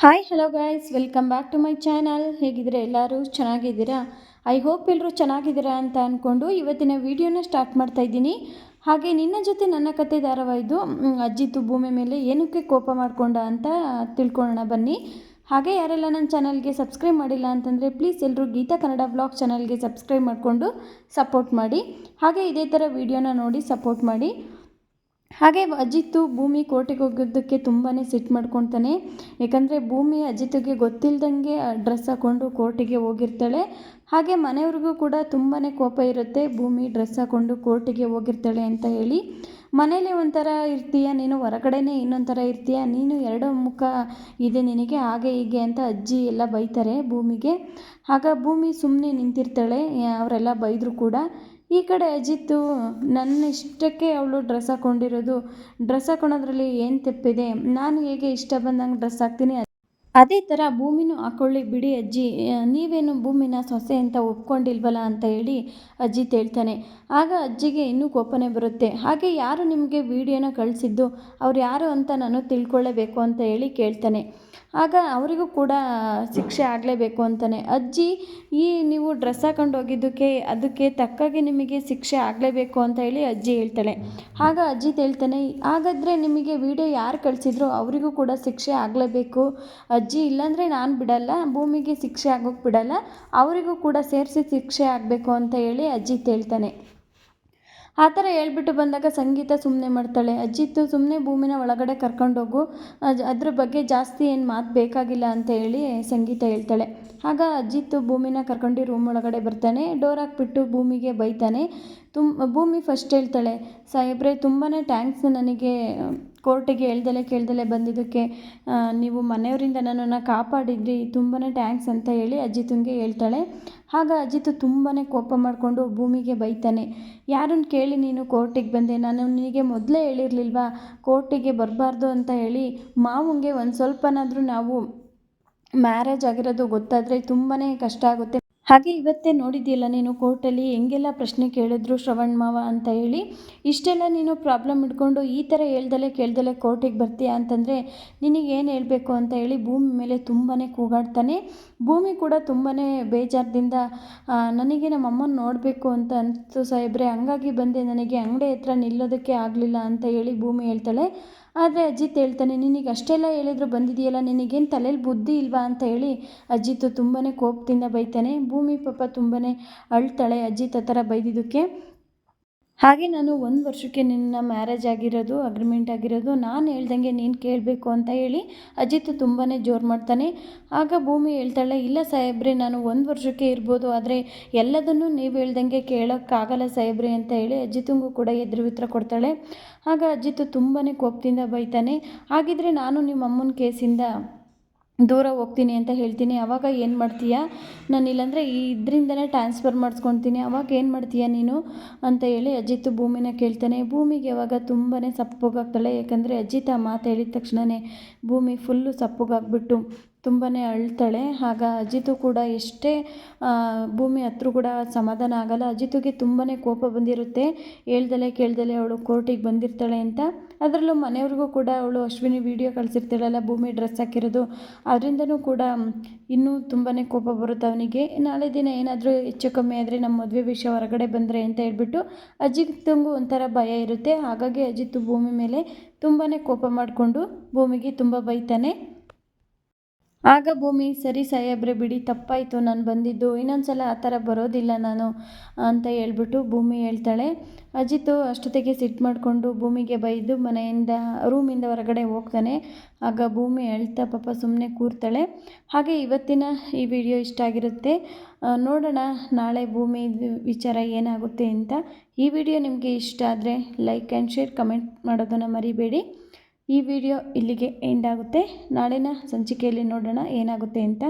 Hi hello guys welcome back to my channel ಹೇಗಿದ್ದೀರಾ ಎಲ್ಲರೂ? ಚೆನ್ನಾಗಿದ್ದೀರಾ? ಐ ಹೋಪ್ ಎಲ್ಲರೂ ಚೆನ್ನಾಗಿದ್ದೀರಾ ಅಂತ ಅಂದ್ಕೊಂಡು ಇವತ್ತಿನ ವಿಡಿಯೋನ ಸ್ಟಾರ್ಟ್ ಮಾಡ್ತಾ ಇದ್ದೀನಿ. ಹಾಗೆ ನಿನ್ನ ಜೊತೆ ನನ್ನ ಕತೆ ಧಾರಾವಾಹಿದು ಅಜ್ಜಿ ಅಜ್ಜಿತು ಭೂಮಿ ಮೇಲೆ ಏನಕ್ಕೆ ಕೋಪ ಮಾಡಿಕೊಂಡ ಅಂತ ತಿಳ್ಕೊಳ್ಳೋಣ ಬನ್ನಿ. ಹಾಗೆ ಯಾರೆಲ್ಲ ನನ್ನ ಚಾನಲ್ಗೆ ಸಬ್ಸ್ಕ್ರೈಬ್ ಮಾಡಿಲ್ಲ ಅಂತಂದರೆ ಪ್ಲೀಸ್ ಎಲ್ಲರೂ ಗೀತಾ ಕನ್ನಡ ಬ್ಲಾಗ್ ಚಾನಲ್ಗೆ ಸಬ್ಸ್ಕ್ರೈಬ್ ಮಾಡಿಕೊಂಡು ಸಪೋರ್ಟ್ ಮಾಡಿ. ಹಾಗೆ ಇದೇ ಥರ ವೀಡಿಯೋನ ನೋಡಿ ಸಪೋರ್ಟ್ ಮಾಡಿ. ಹಾಗೆ ಅಜಿತ್ತು ಭೂಮಿ ಕೋರ್ಟಿಗೆ ಹೋಗಿದ್ದಕ್ಕೆ ತುಂಬಾ ಸಿಟ್ಟು ಮಾಡ್ಕೊತಾನೆ ಯಾಕಂದರೆ ಭೂಮಿ ಅಜಿತ್ಗೆ ಗೊತ್ತಿಲ್ಲದಂಗೆ ಡ್ರೆಸ್ ಹಾಕ್ಕೊಂಡು ಕೋರ್ಟಿಗೆ ಹೋಗಿರ್ತಾಳೆ. ಹಾಗೆ ಮನೆಯವ್ರಿಗೂ ಕೂಡ ತುಂಬಾ ಕೋಪ ಇರುತ್ತೆ. ಭೂಮಿ ಡ್ರೆಸ್ ಹಾಕ್ಕೊಂಡು ಕೋರ್ಟಿಗೆ ಹೋಗಿರ್ತಾಳೆ ಅಂತ ಹೇಳಿ. ಮನೇಲಿ ಒಂಥರ ಇರ್ತೀಯ, ನೀನು ಹೊರಗಡೆನೇ ಇನ್ನೊಂಥರ ಥರ ಇರ್ತೀಯ, ನೀನು ಎರಡು ಮುಖ ಇದೆ ನಿನಗೆ, ಹಾಗೆ ಹೀಗೆ ಅಂತ ಅಜ್ಜಿ ಎಲ್ಲ ಬೈತಾರೆ ಭೂಮಿಗೆ. ಆಗ ಭೂಮಿ ಸುಮ್ಮನೆ ನಿಂತಿರ್ತಾಳೆ, ಅವರೆಲ್ಲ ಬೈದರು ಕೂಡ. ಈ ಕಡೆ ಅಜಿತ್ತು ನನ್ನ ಇಷ್ಟಕ್ಕೆ ಅವಳು ಡ್ರೆಸ್ ಹಾಕ್ಕೊಂಡಿರೋದು ಡ್ರೆಸ್ ಹಾಕೊಳೋದ್ರಲ್ಲಿ ಏನು ತಪ್ಪಿದೆ? ನಾನು ಹೇಗೆ ಇಷ್ಟ ಬಂದಂಗೆ ಡ್ರೆಸ್ ಹಾಕ್ತೀನಿ? ಅದೇ ಥರ ಭೂಮಿನೂ ಹಾಕ್ಕೊಳ್ಳಿ ಬಿಡಿ ಅಜ್ಜಿ. ನೀವೇನು ಭೂಮಿನ ಸೊಸೆ ಅಂತ ಒಪ್ಕೊಂಡಿಲ್ವಲ್ಲ ಅಂತ ಹೇಳಿ ಅಜ್ಜಿ ತೇಳ್ತಾನೆ ಆಗ ಅಜ್ಜಿಗೆ ಇನ್ನೂ ಕೋಪನೆ ಬರುತ್ತೆ. ಹಾಗೆ ಯಾರು ನಿಮಗೆ ವಿಡಿಯೋನ ಕಳಿಸಿದ್ದು? ಅವ್ರು ಯಾರು ಅಂತ ನಾನು ತಿಳ್ಕೊಳ್ಳೇಬೇಕು ಅಂತ ಹೇಳಿ ಕೇಳ್ತಾನೆ. ಆಗ ಅವರಿಗೂ ಕೂಡ ಶಿಕ್ಷೆ ಆಗಲೇಬೇಕು ಅಂತಾನೆ. ಅಜ್ಜಿ, ಈ ನೀವು ಡ್ರೆಸ್ ಹಾಕೊಂಡು ಹೋಗಿದ್ದಕ್ಕೆ, ಅದಕ್ಕೆ ತಕ್ಕಾಗಿ ನಿಮಗೆ ಶಿಕ್ಷೆ ಆಗಲೇಬೇಕು ಅಂತ ಹೇಳಿ ಅಜ್ಜಿ ಹೇಳ್ತಾಳೆ. ಆಗ ಅಜ್ಜಿ ಹೇಳ್ತಾನೆ, ಹಾಗಾದರೆ ನಿಮಗೆ ವಿಡಿಯೋ ಯಾರು ಕಳಿಸಿದ್ರು ಅವರಿಗೂ ಕೂಡ ಶಿಕ್ಷೆ ಆಗಲೇಬೇಕು. ಅಜ್ಜಿ, ಇಲ್ಲಾಂದರೆ ನಾನು ಬಿಡಲ್ಲ, ಭೂಮಿಗೆ ಶಿಕ್ಷೆ ಆಗೋಕ್ಕೆ ಬಿಡಲ್ಲ, ಅವರಿಗೂ ಕೂಡ ಸೇರಿಸಿ ಶಿಕ್ಷೆ ಆಗಬೇಕು ಅಂತ ಹೇಳಿ ಅಜ್ಜಿ ಹೇಳ್ತಾನೆ. ಆ ಥರ ಹೇಳ್ಬಿಟ್ಟು ಬಂದಾಗ ಸಂಗೀತ ಸುಮ್ಮನೆ ಮಾಡ್ತಾಳೆ. ಅಜ್ಜಿತ್ತು ಸುಮ್ಮನೆ ಭೂಮಿನ ಒಳಗಡೆ ಕರ್ಕೊಂಡೋಗು. ಅದ್ ಅದ್ರ ಬಗ್ಗೆ ಜಾಸ್ತಿ ಏನು ಮಾತು ಬೇಕಾಗಿಲ್ಲ ಅಂತ ಹೇಳಿ ಸಂಗೀತ ಹೇಳ್ತಾಳೆ. ಆಗ ಅಜ್ಜಿತ್ತು ಭೂಮಿನ ಕರ್ಕೊಂಡು ರೂಮ್ ಒಳಗಡೆ ಬರ್ತಾನೆ. ಡೋರ್ ಹಾಕ್ಬಿಟ್ಟು ಭೂಮಿಗೆ ಬೈತಾನೆ. ತುಮ್, ಭೂಮಿ ಫಸ್ಟ್ ಹೇಳ್ತಾಳೆ, ಸಾಹೇಬ್ರೆ ತುಂಬಾ ಟ್ಯಾಂಕ್ಸ್ ನನಗೆ, ಕೋರ್ಟಿಗೆ ಹೇಳ್ದಲೆ ಕೇಳ್ದಲೆ ಬಂದಿದ್ದಕ್ಕೆ ನೀವು ಮನೆಯವರಿಂದ ನನ್ನನ್ನು ಕಾಪಾಡಿದ್ರಿ ತುಂಬಾ ಟ್ಯಾಂಕ್ಸ್ ಅಂತ ಹೇಳಿ ಅಜಿತಂಗೆ ಹೇಳ್ತಾಳೆ. ಆಗ ಅಜಿತ್ ತುಂಬಾ ಕೋಪ ಮಾಡಿಕೊಂಡು ಭೂಮಿಗೆ ಬೈತಾನೆ. ಯಾರನ್ನು ಕೇಳಿ ನೀನು ಕೋರ್ಟಿಗೆ ಬಂದೆ? ನಾನು ನಿನಗೆ ಮೊದಲೇ ಹೇಳಿರಲಿಲ್ವಾ? ಕೋರ್ಟಿಗೆ ಬರಬಾರ್ದು ಅಂತ ಹೇಳಿ ಮಾವಂಗೆ ಒಂದು ಸ್ವಲ್ಪನಾದರೂ ನಾವು ಮ್ಯಾರೇಜ್ ಆಗಿರೋದು ಗೊತ್ತಾದರೆ ತುಂಬಾ ಕಷ್ಟ ಆಗುತ್ತೆ. ಹಾಗೆ ಇವತ್ತೇ ನೋಡಿದ್ಯಲ್ಲ ನೀನು ಕೋರ್ಟಲ್ಲಿ ಹೆಂಗೆಲ್ಲ ಪ್ರಶ್ನೆ ಕೇಳಿದ್ರು ಶ್ರವಣ್ ಮಾವ ಅಂತ ಹೇಳಿ, ಇಷ್ಟೆಲ್ಲ ನೀನು ಪ್ರಾಬ್ಲಮ್ ಇಟ್ಕೊಂಡು ಈ ಥರ ಹೇಳ್ದಲೆ ಕೇಳ್ದಲೆ ಕೋರ್ಟಿಗೆ ಬರ್ತೀಯ ಅಂತಂದರೆ ಏನು ಹೇಳಬೇಕು ಅಂತ ಹೇಳಿ ಭೂಮಿ ಮೇಲೆ ತುಂಬಾ ಕೂಗಾಡ್ತಾನೆ. ಭೂಮಿ ಕೂಡ ತುಂಬಾ ಬೇಜಾರದಿಂದ ನನಗೆ ನಮ್ಮ ಅಮ್ಮನ ನೋಡಬೇಕು ಅಂತ ಅನಿಸ್ತು ಸಾಹೇಬ್ರೆ, ಹಂಗಾಗಿ ಬಂದೆ, ನನಗೆ ಅಂಗಡಿ ಹತ್ರ ನಿಲ್ಲೋದಕ್ಕೆ ಆಗಲಿಲ್ಲ ಅಂತ ಹೇಳಿ ಭೂಮಿ ಹೇಳ್ತಾಳೆ. ಆದರೆ ಅಜ್ಜಿ ಹೇಳ್ತಾನೆ, ನಿನಗೆ ಅಷ್ಟೆಲ್ಲ ಹೇಳಿದ್ರು ಬಂದಿದೆಯಲ್ಲ, ನಿನಗೇನು ತಲೆಯಲ್ಲಿ ಬುದ್ಧಿ ಇಲ್ವಾ? ಅಂತ ಹೇಳಿ ಅಜಿತ್ ತುಂಬಾ ಕೋಪದಿಂದ ಬೈತಾನೆ. ಭೂಮಿ ಪಾಪ ತುಂಬಾ ಅಳ್ತಾಳೆ ಅಜ್ಜಿ ಆ ಥರ ಬೈದಿದ್ದಕ್ಕೆ. ಹಾಗೆ ನಾನು ಒಂದು ವರ್ಷಕ್ಕೆ ನಿನ್ನ ಮ್ಯಾರೇಜ್ ಆಗಿರೋದು ಅಗ್ರಿಮೆಂಟ್ ಆಗಿರೋದು, ನಾನು ಹೇಳ್ದಂಗೆ ನೀನು ಕೇಳಬೇಕು ಅಂತ ಹೇಳಿ ಅಜಿತ್ ತುಂಬಾ ಜೋರು ಮಾಡ್ತಾನೆ. ಆಗ ಭೂಮಿ ಹೇಳ್ತಾಳೆ, ಇಲ್ಲ ಸಾಹೇಬ್ರೆ, ನಾನು ಒಂದು ವರ್ಷಕ್ಕೆ ಇರ್ಬೋದು, ಆದರೆ ಎಲ್ಲದನ್ನೂ ನೀವು ಹೇಳ್ದಂಗೆ ಕೇಳೋಕ್ಕಾಗಲ್ಲ ಸಾಹೇಬ್ರೆ, ಅಂತ ಹೇಳಿ ಅಜಿತಂಗೂ ಕೂಡ ಎದುರು ಉತ್ತರ ಕೊಡ್ತಾಳೆ. ಆಗ ಅಜಿತ್ ತುಂಬಾ ಕೋಪದಿಂದ ಬೈತಾನೆ, ಹಾಗಿದ್ರೆ ನಾನು ನಿಮ್ಮ ಅಮ್ಮನ ಕೇಸಿಂದ ದೂರ ಹೋಗ್ತೀನಿ ಅಂತ ಹೇಳ್ತೀನಿ. ಅವಾಗ ಏನು ಮಾಡ್ತೀಯ? ನಾನು ಇಲ್ಲಾಂದರೆ ಈ ಇದರಿಂದನೇ ಟ್ರಾನ್ಸ್ಫರ್ ಮಾಡಿಸ್ಕೊಳ್ತೀನಿ ಅವಾಗ ಏನು ಮಾಡ್ತೀಯ ನೀನು? ಅಂತ ಹೇಳಿ ಅಜಿತ್ ಭೂಮಿನ ಕೇಳ್ತಾನೆ. ಭೂಮಿಗೆ ಅವಾಗ ತುಂಬಾ ಸಪ್ಪಗಾಗ್ತಾಳೆ. ಯಾಕಂದರೆ ಅಜಿತ್ ಮಾತು ಹೇಳಿದ ತಕ್ಷಣವೇ ಭೂಮಿ ಫುಲ್ಲು ಸಪ್ಪಗಾಗ್ಬಿಟ್ಟು ತುಂಬಾ ಅಳ್ತಾಳೆ. ಆಗ ಅಜಿತು ಕೂಡ ಎಷ್ಟೇ ಭೂಮಿ ಹತ್ರ ಕೂಡ ಸಮಾಧಾನ ಆಗಲ್ಲ. ಅಜಿತುಗೆ ತುಂಬಾ ಕೋಪ ಬಂದಿರುತ್ತೆ. ಹೇಳ್ದಲೆ ಕೇಳ್ದಲೆ ಅವಳು ಕೋರ್ಟಿಗೆ ಬಂದಿರ್ತಾಳೆ ಅಂತ. ಅದರಲ್ಲೂ ಮನೆಯವ್ರಿಗೂ ಕೂಡ ಅವಳು ಅಶ್ವಿನಿ ವಿಡಿಯೋ ಕಳಿಸಿರ್ತಾಳಲ್ಲ ಭೂಮಿ ಡ್ರೆಸ್ ಹಾಕಿರೋದು. ಅದರಿಂದನೂ ಕೂಡ ಇನ್ನೂ ತುಂಬಾ ಕೋಪ ಬರುತ್ತೆ ಅವನಿಗೆ. ನಾಳೆ ದಿನ ಏನಾದರೂ ಹೆಚ್ಚು ಕಮ್ಮಿ ಆದರೆ ನಮ್ಮ ಮದುವೆ ವಿಷಯ ಹೊರಗಡೆ ಬಂದರೆ ಅಂತ ಹೇಳ್ಬಿಟ್ಟು ಅಜಿತ್ಗೂ ಒಂಥರ ಭಯ ಇರುತ್ತೆ. ಹಾಗಾಗಿ ಅಜಿತ್ ಭೂಮಿ ಮೇಲೆ ತುಂಬಾ ಕೋಪ ಮಾಡಿಕೊಂಡು ಭೂಮಿಗೆ ತುಂಬ ಬೈತಾನೆ. ಆಗ ಭೂಮಿ, ಸರಿ ಸಾಯಬ್ರೆ ಬಿಡಿ, ತಪ್ಪಾಯಿತು, ನಾನು ಬಂದಿದ್ದು ಇನ್ನೊಂದು ಸಲ ಆ ಥರ ಬರೋದಿಲ್ಲ ನಾನು ಅಂತ ಹೇಳ್ಬಿಟ್ಟು ಭೂಮಿ ಹೇಳ್ತಾಳೆ. ಅಜಿತು ಅಷ್ಟೊತ್ತಿಗೆ ಸಿಟ್ಟು ಮಾಡಿಕೊಂಡು ಭೂಮಿಗೆ ಬೈದು ಮನೆಯಿಂದ, ರೂಮಿಂದ ಹೊರಗಡೆ ಹೋಗ್ತಾನೆ. ಆಗ ಭೂಮಿ ಹೇಳ್ತಾ ಪಾಪ ಸುಮ್ಮನೆ ಕೂರ್ತಾಳೆ. ಹಾಗೆ ಇವತ್ತಿನ ಈ ವಿಡಿಯೋ ಇಷ್ಟ ಆಗಿರುತ್ತೆ. ನೋಡೋಣ ನಾಳೆ ಭೂಮಿ ವಿಚಾರ ಏನಾಗುತ್ತೆ ಅಂತ. ಈ ವಿಡಿಯೋ ನಿಮಗೆ ಇಷ್ಟ ಆದರೆ ಲೈಕ್ ಆ್ಯಂಡ್ ಶೇರ್, ಕಮೆಂಟ್ ಮಾಡೋದನ್ನು ಮರಿಬೇಡಿ. ಈ ವಿಡಿಯೋ ಇಲ್ಲಿಗೆ ಎಂಡ್ ಆಗುತ್ತೆ. ನಾಳಿನ ಸಂಚಿಕೆಯಲ್ಲಿ ನೋಡೋಣ ಏನಾಗುತ್ತೆ ಅಂತ.